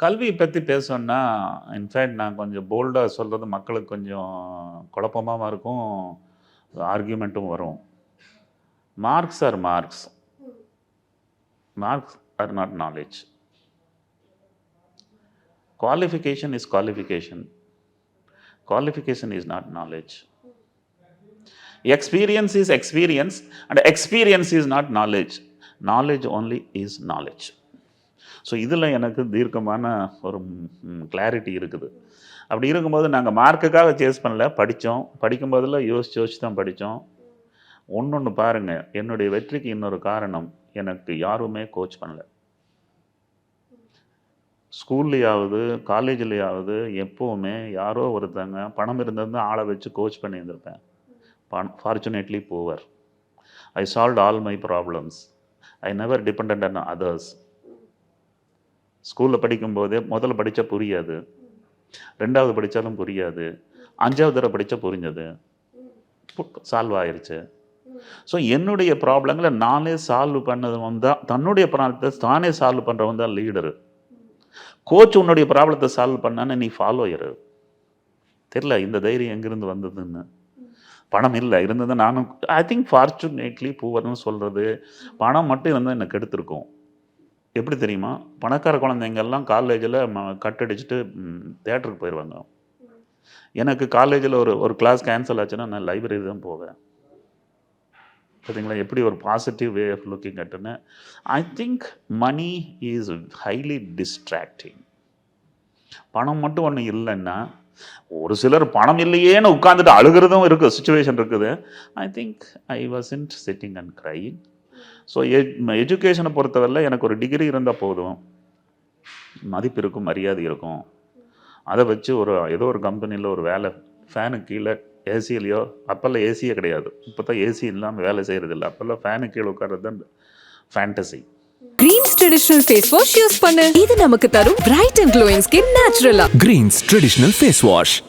கல்வியை பற்றி பேசணும்னா இன்ஃபேக்ட் நான் கொஞ்சம் போல்டாக சொல்கிறது மக்களுக்கு கொஞ்சம் குழப்பமாக இருக்கும் ஆர்கியூமெண்ட்டும் வரும் marks are marks marks are not knowledge qualification is qualification qualification is not knowledge experience is experience and experience is not knowledge knowledge only is knowledge so இதில் எனக்கு தீர்க்கமான ஒரு கிளாரிட்டி இருக்குது. அப்படி இருக்கும்போது நாங்கள் மார்க்குக்காக சேஸ் பண்ணல படித்தோம் படிக்கும்போதில் யோசிச்சு யோசிச்சு தான் படித்தோம் ஒன்று ஒன்று பாருங்கள் என்னுடைய வெற்றிக்கு இன்னொரு காரணம் எனக்கு யாருமே கோச் பண்ணல. ஸ்கூல்லையாவது காலேஜ்லையாவது எப்போவுமே யாரோ ஒருத்தங்க பணம் இருந்திருந்தால் ஆளை வச்சு கோச் பண்ணியிருந்திருப்பேன் பண் fortunately poor I solve all my problems I never depend on others ஸ்கூலில் படிக்கும்போதே முதல்ல படித்தா புரியாது. ரெண்டாவது படித்தாலும் புரியாது. அஞ்சாவது தடவை படித்தா புரிஞ்சது. சால்வ் ஆயிடுச்சு ஸோ என்னுடைய ப்ராப்ளங்களை நானே சால்வ் பண்ணது வந்தால் தன்னுடைய ப்ராப்ளத்தை தானே சால்வ் பண்ணுறவன் தான் லீடரு கோச் உன்னுடைய ப்ராப்ளத்தை சால்வ் பண்ணான்னு நீ ஃபாலோயரு தெரில இந்த தைரியம் எங்கேருந்து வந்ததுன்னு. பணம் இல்லை இருந்தது நானும் ஐ திங்க் ஃபார்ச்சுனேட்லி பூவர்னு சொல்கிறது பணம் மட்டும் இருந்தால் எனக்கு எடுத்திருக்கோம் எப்படி தெரியுமா? பணக்கார குழந்தைங்கெல்லாம் காலேஜில் கட்டடிச்சுட்டு தேட்டருக்கு போயிடுவாங்க எனக்கு காலேஜில் ஒரு ஒரு கிளாஸ் கேன்சல் ஆச்சுன்னா நான் லைப்ரரி தான் போவேன். பார்த்தீங்களா எப்படி ஒரு positive way of looking அட்டுன்னு I think money is highly distracting பணம் மட்டும் ஒன்று இல்லைன்னா ஒரு சிலர் பணம் இல்லையேன்னு உட்காந்துட்டு அழுகிறதும் இருக்குது சுச்சுவேஷன் இருக்குது. I think I was in sitting and crying so எஜுகேஷனை பொறுத்தவரையில் எனக்கு ஒரு டிகிரி இருந்தால் போதும். மதிப்பு இருக்கும் மரியாதை இருக்கும். அதை வச்சு ஒரு ஏதோ ஒரு கம்பெனியில் ஒரு வேலை ஃபேனுக்கு கீழே ஏசியிலையோ அப்போல்லாம் ஏசியே கிடையாது. இப்போ தான் ஏசி இல்லாமல் வேலை செய்கிறது இல்லை அப்போல்லாம் ஃபேனுக்கு கீழே உட்கார்றது தான் fantasy greens traditional face wash use பண்ணு. இது நமக்கு தரும் பிரைட் அண்ட் க்ளோயிங் ஸ்கின் நேச்சுரலா Greens Traditional Face Wash.